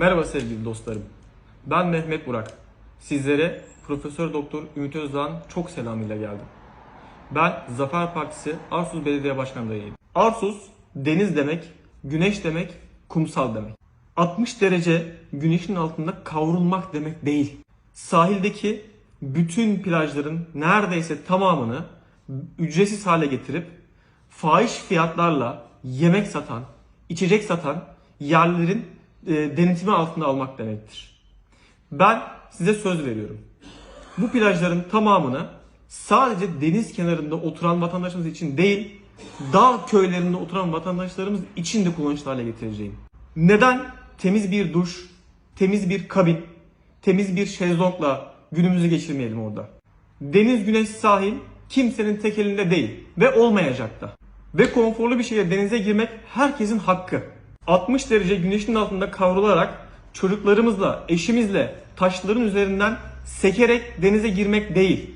Merhaba sevgili dostlarım. Ben Mehmet Burak. Sizlere Profesör Doktor Ümit Özdağ'ın çok selamıyla geldim. Ben Zafer Partisi Arsuz Belediye Başkanı'ndayım. Arsuz deniz demek, güneş demek, kumsal demek. 60 derece güneşin altında kavrulmak demek değil. Sahildeki bütün plajların neredeyse tamamını ücretsiz hale getirip fahiş fiyatlarla yemek satan, içecek satan yerlerin denetimi altında almak demektir. Ben size söz veriyorum. Bu plajların tamamını sadece deniz kenarında oturan vatandaşlarımız için değil, dağ köylerinde oturan vatandaşlarımız için de kullanışlı hale getireceğim. Neden temiz bir duş, temiz bir kabin, temiz bir şezlongla günümüzü geçirmeyelim orada? Deniz, güneş, sahil kimsenin tek elinde değil ve olmayacak da. Ve konforlu bir şekilde denize girmek herkesin hakkı. 60 derece güneşin altında kavrularak çocuklarımızla, eşimizle taşların üzerinden sekerek denize girmek değil.